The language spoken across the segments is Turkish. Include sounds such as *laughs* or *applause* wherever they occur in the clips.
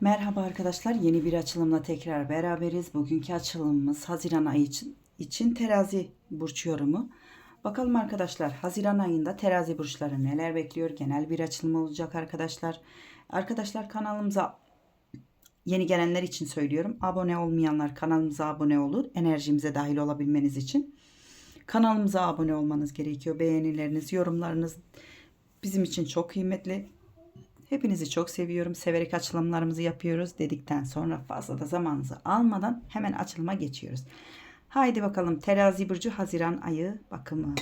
Merhaba arkadaşlar. Yeni bir açılımla tekrar beraberiz. Bugünkü açılımımız Haziran ayı için, için terazi burç yorumu. Bakalım arkadaşlar Haziran ayında terazi burçları neler bekliyor? Genel bir açılım olacak arkadaşlar. Arkadaşlar kanalımıza yeni gelenler için söylüyorum. Abone olmayanlar kanalımıza abone olur. Enerjimize dahil olabilmeniz için. Kanalımıza abone olmanız gerekiyor. Beğenileriniz, yorumlarınız bizim için çok kıymetli. Hepinizi çok seviyorum. Severek açılımlarımızı yapıyoruz dedikten sonra fazla da zamanınızı almadan hemen açılıma geçiyoruz. Haydi bakalım terazi burcu Haziran ayı bakımı.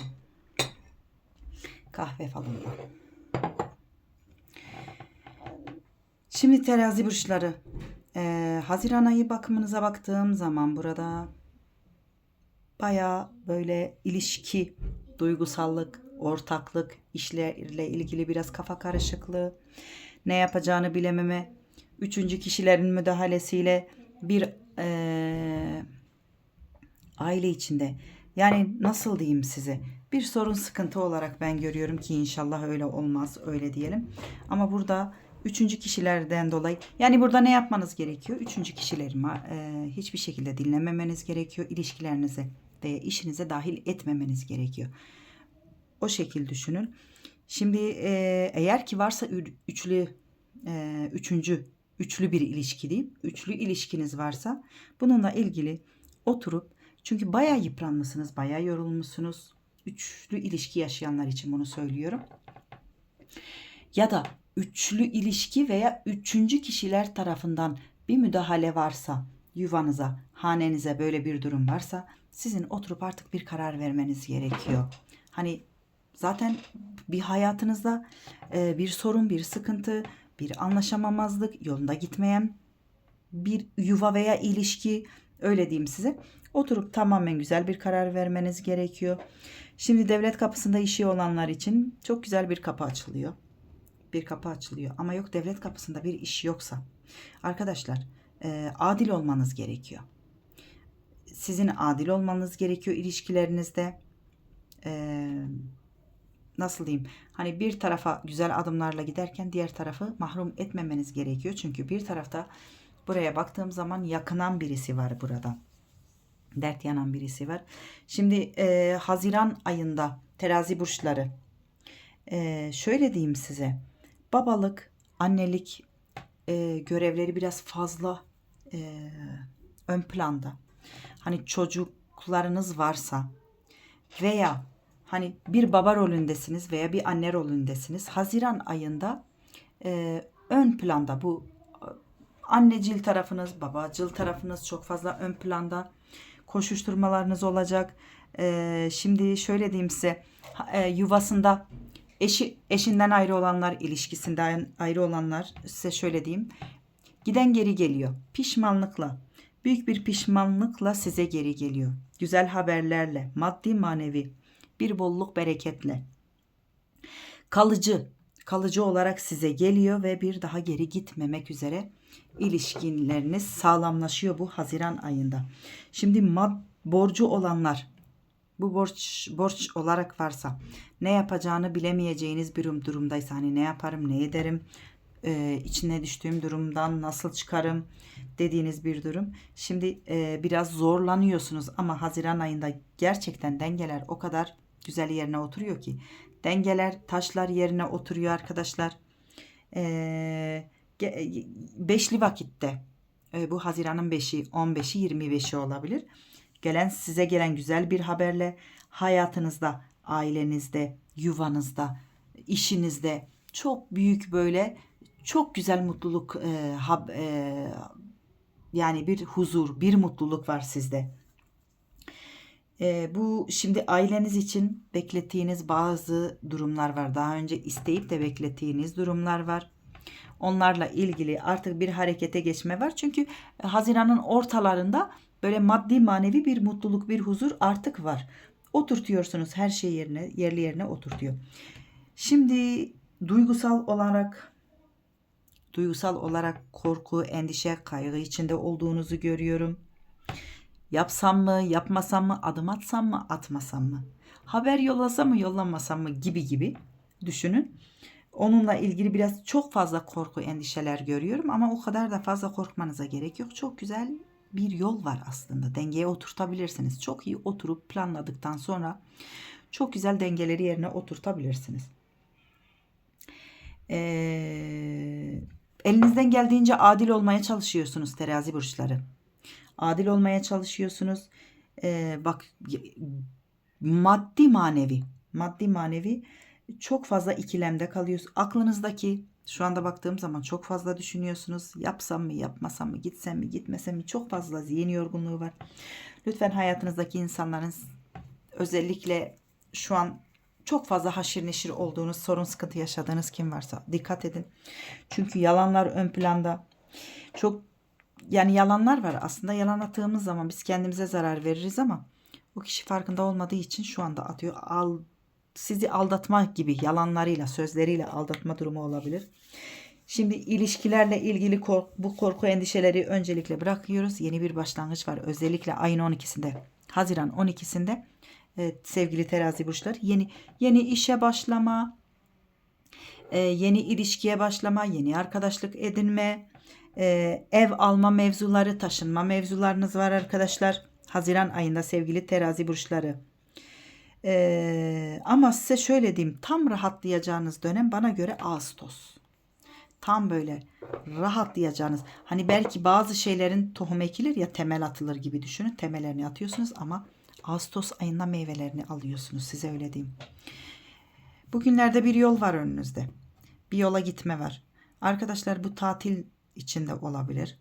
Kahve falında. Şimdi terazi burçları. Ee, Haziran ayı bakımınıza baktığım zaman burada baya böyle ilişki, duygusallık, ortaklık, işlerle ilgili biraz kafa karışıklığı, ne yapacağını bilememe, üçüncü kişilerin müdahalesiyle bir eee, aile içinde yani nasıl diyeyim size bir sorun sıkıntı olarak ben görüyorum ki inşallah öyle olmaz öyle diyelim. Ama burada üçüncü kişilerden dolayı yani burada ne yapmanız gerekiyor? Üçüncü kişileri eee, hiçbir şekilde dinlememeniz gerekiyor. İlişkilerinize veya işinize dahil etmemeniz gerekiyor. O şekil düşünün. Şimdi e, eğer ki varsa üçlü, e, üçüncü, üçlü bir ilişki diyeyim. Üçlü ilişkiniz varsa bununla ilgili oturup çünkü bayağı yıpranmışsınız, bayağı yorulmuşsunuz. Üçlü ilişki yaşayanlar için bunu söylüyorum. Ya da üçlü ilişki veya üçüncü kişiler tarafından bir müdahale varsa yuvanıza, hanenize böyle bir durum varsa sizin oturup artık bir karar vermeniz gerekiyor. Hani zaten bir hayatınızda e, bir sorun, bir sıkıntı, bir anlaşamamazlık, yolunda gitmeyen bir yuva veya ilişki öyle diyeyim size. Oturup tamamen güzel bir karar vermeniz gerekiyor. Şimdi devlet kapısında işi olanlar için çok güzel bir kapı açılıyor. Bir kapı açılıyor ama yok devlet kapısında bir iş yoksa arkadaşlar e, adil olmanız gerekiyor. Sizin adil olmanız gerekiyor ilişkilerinizde. E, nasıl diyeyim? Hani bir tarafa güzel adımlarla giderken diğer tarafı mahrum etmemeniz gerekiyor. Çünkü bir tarafta buraya baktığım zaman yakınan birisi var burada. Dert yanan birisi var. Şimdi e, Haziran ayında terazi burçları e, şöyle diyeyim size. Babalık, annelik e, görevleri biraz fazla e, ön planda. Hani çocuklarınız varsa veya hani bir baba rolündesiniz veya bir anne rolündesiniz. Haziran ayında e, ön planda bu e, annecil tarafınız, babacıl tarafınız çok fazla ön planda koşuşturmalarınız olacak. E, şimdi şöyle diyeyim size e, yuvasında eşi eşinden ayrı olanlar, ilişkisinden ayrı olanlar size şöyle diyeyim. Giden geri geliyor. Pişmanlıkla, büyük bir pişmanlıkla size geri geliyor. Güzel haberlerle, maddi manevi bir bolluk bereketle. Kalıcı, kalıcı olarak size geliyor ve bir daha geri gitmemek üzere ilişkileriniz sağlamlaşıyor bu Haziran ayında. Şimdi mad borcu olanlar bu borç borç olarak varsa ne yapacağını bilemeyeceğiniz bir durum- durumdaysa hani ne yaparım ne ederim e, içine düştüğüm durumdan nasıl çıkarım dediğiniz bir durum. Şimdi e, biraz zorlanıyorsunuz ama Haziran ayında gerçekten dengeler o kadar güzel yerine oturuyor ki dengeler taşlar yerine oturuyor arkadaşlar. E, ge- beşli vakitte e, bu Haziran'ın 5'i 15'i 25'i olabilir. Gelen size gelen güzel bir haberle hayatınızda, ailenizde, yuvanızda, işinizde çok büyük böyle çok güzel mutluluk e, hab- e, yani bir huzur, bir mutluluk var sizde. E, bu şimdi aileniz için beklettiğiniz bazı durumlar var. Daha önce isteyip de beklettiğiniz durumlar var. Onlarla ilgili artık bir harekete geçme var. Çünkü Haziran'ın ortalarında böyle maddi manevi bir mutluluk, bir huzur artık var. Oturtuyorsunuz her şey yerine, yerli yerine oturtuyor. Şimdi duygusal olarak duygusal olarak korku, endişe, kaygı içinde olduğunuzu görüyorum. Yapsam mı, yapmasam mı, adım atsam mı, atmasam mı? Haber yollasam mı, yollamasam mı gibi gibi düşünün. Onunla ilgili biraz çok fazla korku, endişeler görüyorum ama o kadar da fazla korkmanıza gerek yok. Çok güzel bir yol var aslında. Dengeye oturtabilirsiniz. Çok iyi oturup planladıktan sonra çok güzel dengeleri yerine oturtabilirsiniz. Ee, elinizden geldiğince adil olmaya çalışıyorsunuz terazi burçları. Adil olmaya çalışıyorsunuz. Ee, bak maddi manevi maddi manevi çok fazla ikilemde kalıyorsunuz. Aklınızdaki şu anda baktığım zaman çok fazla düşünüyorsunuz. Yapsam mı, yapmasam mı, gitsem mi, gitmesem mi? Çok fazla zihin yorgunluğu var. Lütfen hayatınızdaki insanların özellikle şu an çok fazla haşir neşir olduğunuz, sorun sıkıntı yaşadığınız kim varsa dikkat edin. Çünkü yalanlar ön planda. Çok yani yalanlar var. Aslında yalan attığımız zaman biz kendimize zarar veririz ama o kişi farkında olmadığı için şu anda atıyor. Al, sizi aldatma gibi yalanlarıyla, sözleriyle aldatma durumu olabilir. Şimdi ilişkilerle ilgili kork, bu korku endişeleri öncelikle bırakıyoruz. Yeni bir başlangıç var. Özellikle ayın 12'sinde, Haziran 12'sinde evet, sevgili terazi burçlar yeni yeni işe başlama, e, yeni ilişkiye başlama, yeni arkadaşlık edinme, e, ev alma mevzuları, taşınma mevzularınız var arkadaşlar. Haziran ayında sevgili terazi burçları. Ee, ama size şöyle diyeyim tam rahatlayacağınız dönem bana göre Ağustos. Tam böyle rahatlayacağınız. Hani belki bazı şeylerin tohum ekilir ya temel atılır gibi düşünün. Temellerini atıyorsunuz ama Ağustos ayında meyvelerini alıyorsunuz. Size öyle diyeyim. Bugünlerde bir yol var önünüzde. Bir yola gitme var. Arkadaşlar bu tatil içinde olabilir.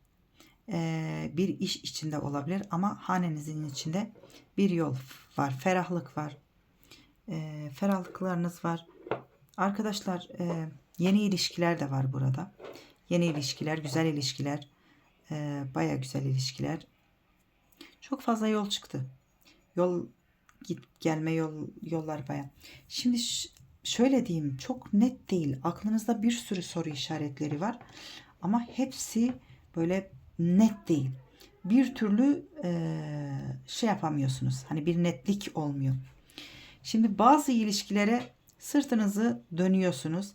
Ee, bir iş içinde olabilir ama hanenizin içinde bir yol var. Ferahlık var e, ferahlıklarınız var. Arkadaşlar e, yeni ilişkiler de var burada. Yeni ilişkiler, güzel ilişkiler, e, baya güzel ilişkiler. Çok fazla yol çıktı. Yol git gelme yol yollar baya. Şimdi şöyle diyeyim çok net değil. Aklınızda bir sürü soru işaretleri var ama hepsi böyle net değil. Bir türlü e, şey yapamıyorsunuz. Hani bir netlik olmuyor. Şimdi bazı ilişkilere sırtınızı dönüyorsunuz.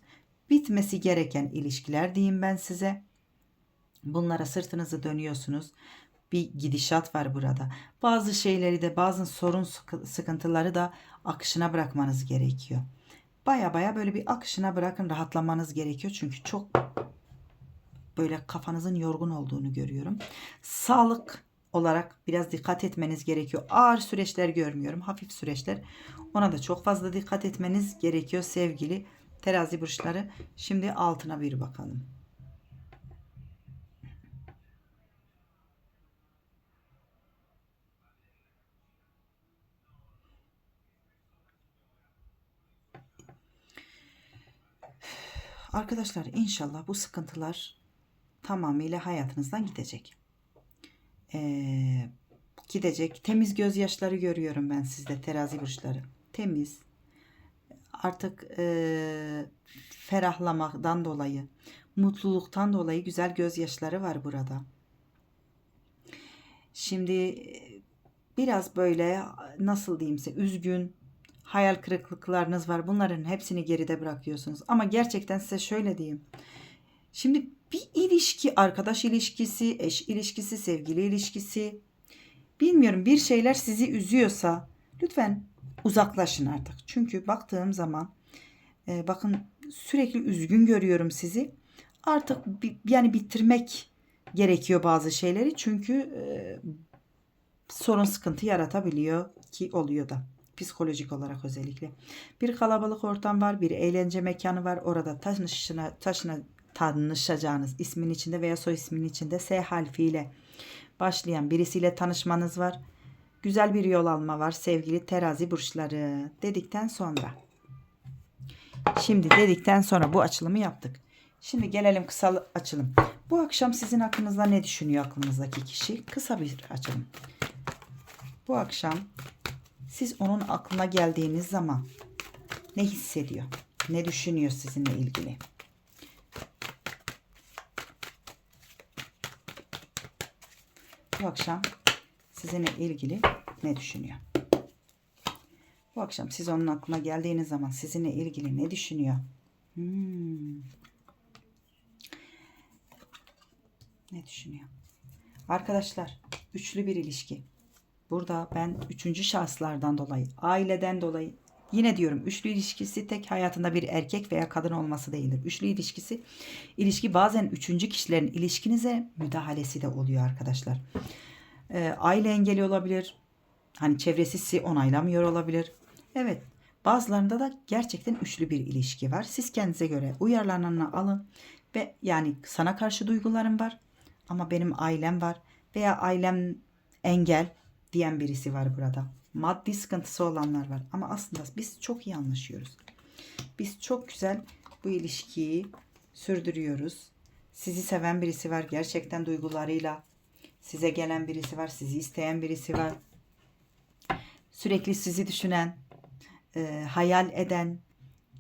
Bitmesi gereken ilişkiler diyeyim ben size. Bunlara sırtınızı dönüyorsunuz. Bir gidişat var burada. Bazı şeyleri de bazı sorun sıkıntıları da akışına bırakmanız gerekiyor. Baya baya böyle bir akışına bırakın rahatlamanız gerekiyor. Çünkü çok böyle kafanızın yorgun olduğunu görüyorum. Sağlık olarak biraz dikkat etmeniz gerekiyor. Ağır süreçler görmüyorum. Hafif süreçler. Ona da çok fazla dikkat etmeniz gerekiyor sevgili terazi burçları. Şimdi altına bir bakalım. Arkadaşlar inşallah bu sıkıntılar tamamıyla hayatınızdan gidecek e, gidecek. Temiz gözyaşları görüyorum ben sizde terazi burçları. Temiz. Artık e, ferahlamaktan dolayı, mutluluktan dolayı güzel gözyaşları var burada. Şimdi biraz böyle nasıl diyeyim size üzgün, hayal kırıklıklarınız var. Bunların hepsini geride bırakıyorsunuz. Ama gerçekten size şöyle diyeyim. Şimdi bir ilişki, arkadaş ilişkisi, eş ilişkisi, sevgili ilişkisi, bilmiyorum bir şeyler sizi üzüyorsa lütfen uzaklaşın artık. Çünkü baktığım zaman e, bakın sürekli üzgün görüyorum sizi. Artık yani bitirmek gerekiyor bazı şeyleri çünkü e, sorun sıkıntı yaratabiliyor ki oluyor da psikolojik olarak özellikle. Bir kalabalık ortam var, bir eğlence mekanı var. Orada taşına, taşına tanışacağınız ismin içinde veya soy ismin içinde S harfiyle başlayan birisiyle tanışmanız var. Güzel bir yol alma var sevgili terazi burçları dedikten sonra. Şimdi dedikten sonra bu açılımı yaptık. Şimdi gelelim kısa açılım. Bu akşam sizin hakkınızda ne düşünüyor aklınızdaki kişi? Kısa bir açılım. Bu akşam siz onun aklına geldiğiniz zaman ne hissediyor? Ne düşünüyor sizinle ilgili? Bu akşam sizinle ilgili ne düşünüyor? Bu akşam siz onun aklına geldiğiniz zaman sizinle ilgili ne düşünüyor? Hmm. Ne düşünüyor? Arkadaşlar, üçlü bir ilişki. Burada ben üçüncü şahıslardan dolayı, aileden dolayı yine diyorum üçlü ilişkisi tek hayatında bir erkek veya kadın olması değildir. Üçlü ilişkisi ilişki bazen üçüncü kişilerin ilişkinize müdahalesi de oluyor arkadaşlar. Ee, aile engeli olabilir. Hani çevresi sizi onaylamıyor olabilir. Evet. Bazılarında da gerçekten üçlü bir ilişki var. Siz kendinize göre uyarlananı alın ve yani sana karşı duygularım var ama benim ailem var veya ailem engel diyen birisi var burada. Maddi sıkıntısı olanlar var ama aslında biz çok iyi anlaşıyoruz. Biz çok güzel bu ilişkiyi sürdürüyoruz. Sizi seven birisi var gerçekten duygularıyla. Size gelen birisi var, sizi isteyen birisi var. Sürekli sizi düşünen, e, hayal eden,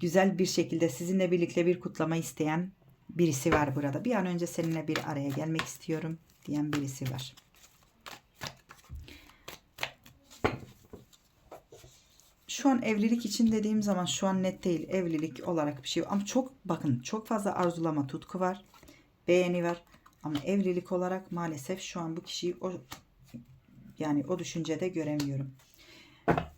güzel bir şekilde sizinle birlikte bir kutlama isteyen birisi var burada. Bir an önce seninle bir araya gelmek istiyorum diyen birisi var. Şu an evlilik için dediğim zaman şu an net değil evlilik olarak bir şey ama çok bakın çok fazla arzulama tutku var beğeni var ama evlilik olarak maalesef şu an bu kişiyi o yani o düşüncede göremiyorum.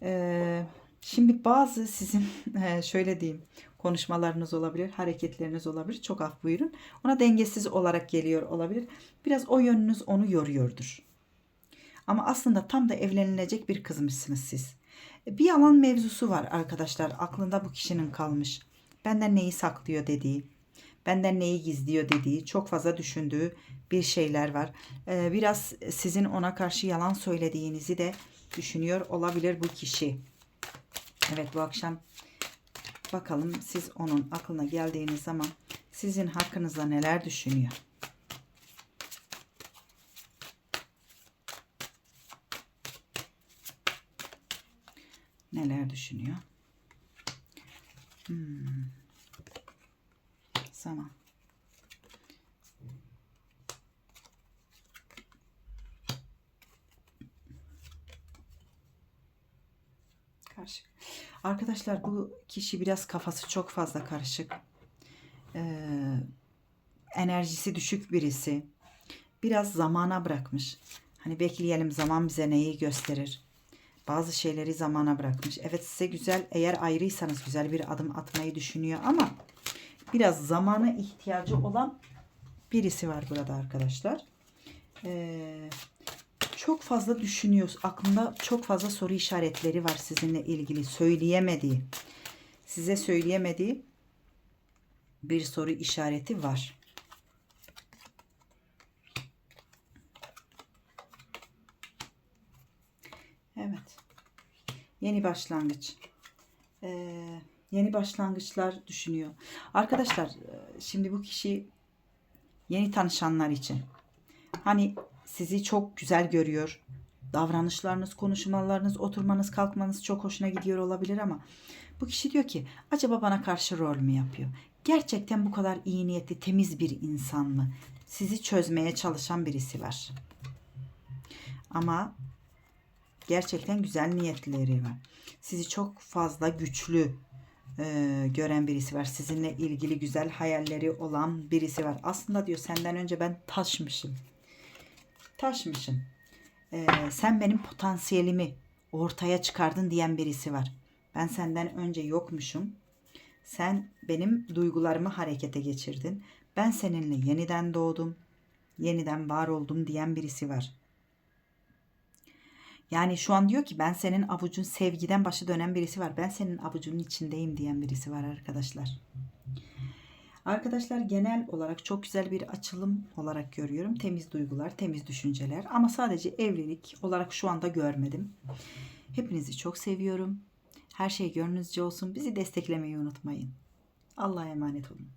Ee, şimdi bazı sizin *laughs* e, şöyle diyeyim konuşmalarınız olabilir, hareketleriniz olabilir. Çok af buyurun. Ona dengesiz olarak geliyor olabilir. Biraz o yönünüz onu yoruyordur. Ama aslında tam da evlenilecek bir kızmışsınız siz. Bir yalan mevzusu var arkadaşlar. Aklında bu kişinin kalmış. Benden neyi saklıyor dediği, benden neyi gizliyor dediği, çok fazla düşündüğü bir şeyler var. Ee, biraz sizin ona karşı yalan söylediğinizi de düşünüyor olabilir bu kişi. Evet bu akşam bakalım siz onun aklına geldiğiniz zaman sizin hakkınızda neler düşünüyor. Neler düşünüyor? Hmm. Zaman. Karışık. Arkadaşlar bu kişi biraz kafası çok fazla karışık. Ee, enerjisi düşük birisi. Biraz zamana bırakmış. Hani bekleyelim zaman bize neyi gösterir. Bazı şeyleri zamana bırakmış. Evet size güzel eğer ayrıysanız güzel bir adım atmayı düşünüyor ama biraz zamana ihtiyacı olan birisi var burada arkadaşlar. Ee, çok fazla düşünüyor. Aklında çok fazla soru işaretleri var sizinle ilgili. Söyleyemediği, size söyleyemediği bir soru işareti var. Evet. Yeni başlangıç. Ee, yeni başlangıçlar düşünüyor. Arkadaşlar e, şimdi bu kişi yeni tanışanlar için. Hani sizi çok güzel görüyor. Davranışlarınız, konuşmalarınız, oturmanız, kalkmanız çok hoşuna gidiyor olabilir ama bu kişi diyor ki acaba bana karşı rol mü yapıyor? Gerçekten bu kadar iyi niyetli, temiz bir insan mı? Sizi çözmeye çalışan birisi var. Ama gerçekten güzel niyetleri var. Sizi çok fazla güçlü e, gören birisi var. Sizinle ilgili güzel hayalleri olan birisi var. Aslında diyor senden önce ben taşmışım. Taşmışım. E, sen benim potansiyelimi ortaya çıkardın diyen birisi var. Ben senden önce yokmuşum. Sen benim duygularımı harekete geçirdin. Ben seninle yeniden doğdum. Yeniden var oldum diyen birisi var. Yani şu an diyor ki ben senin avucun sevgiden başı dönen birisi var. Ben senin avucunun içindeyim diyen birisi var arkadaşlar. Arkadaşlar genel olarak çok güzel bir açılım olarak görüyorum. Temiz duygular, temiz düşünceler ama sadece evlilik olarak şu anda görmedim. Hepinizi çok seviyorum. Her şey gönlünüzce olsun. Bizi desteklemeyi unutmayın. Allah'a emanet olun.